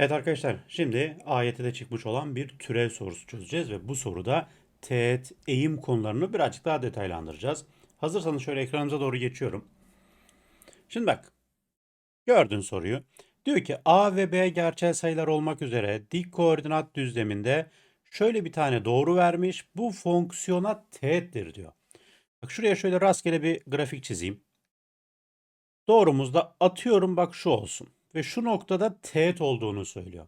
Evet arkadaşlar şimdi AYT'de çıkmış olan bir türev sorusu çözeceğiz ve bu soruda teğet, eğim konularını birazcık daha detaylandıracağız. Hazırsanız şöyle ekranımıza doğru geçiyorum. Şimdi bak gördün soruyu. Diyor ki A ve B gerçel sayılar olmak üzere dik koordinat düzleminde şöyle bir tane doğru vermiş. Bu fonksiyona teğettir diyor. Bak şuraya şöyle rastgele bir grafik çizeyim. Doğrumuzda atıyorum bak şu olsun. Ve şu noktada teğet olduğunu söylüyor.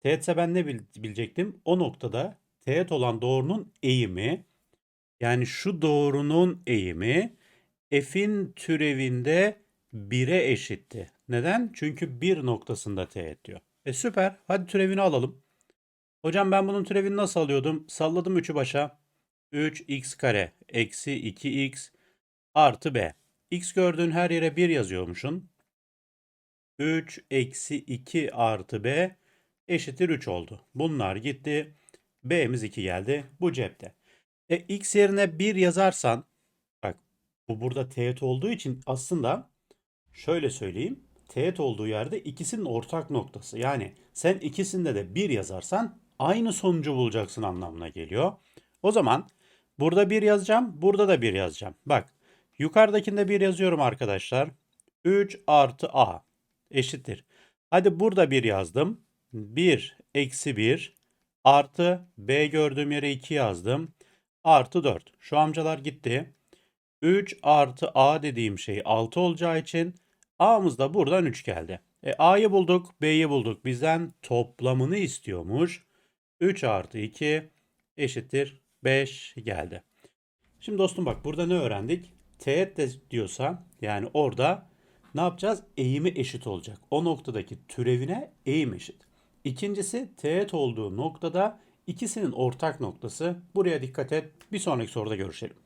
Teğetse ben ne bil- bilecektim? O noktada teğet olan doğrunun eğimi yani şu doğrunun eğimi f'in türevinde 1'e eşitti. Neden? Çünkü 1 noktasında teğet diyor. E süper. Hadi türevini alalım. Hocam ben bunun türevini nasıl alıyordum? Salladım 3'ü başa. 3x kare eksi 2x artı b. x gördüğün her yere 1 yazıyormuşsun. 3 eksi 2 artı b eşittir 3 oldu. Bunlar gitti. b'miz 2 geldi. Bu cepte. E, x yerine 1 yazarsan bak bu burada teğet olduğu için aslında şöyle söyleyeyim. Teğet olduğu yerde ikisinin ortak noktası. Yani sen ikisinde de 1 yazarsan aynı sonucu bulacaksın anlamına geliyor. O zaman burada 1 yazacağım. Burada da 1 yazacağım. Bak yukarıdakinde 1 yazıyorum arkadaşlar. 3 artı a eşittir. Hadi burada 1 yazdım. 1 eksi 1 artı b gördüğüm yere 2 yazdım. Artı 4. Şu amcalar gitti. 3 artı a dediğim şey 6 olacağı için a'mız da buradan 3 geldi. E, a'yı bulduk, b'yi bulduk. Bizden toplamını istiyormuş. 3 artı 2 eşittir 5 geldi. Şimdi dostum bak burada ne öğrendik? Teğet de diyorsa yani orada ne yapacağız? Eğimi eşit olacak. O noktadaki türevine eğim eşit. İkincisi teğet olduğu noktada ikisinin ortak noktası. Buraya dikkat et. Bir sonraki soruda görüşelim.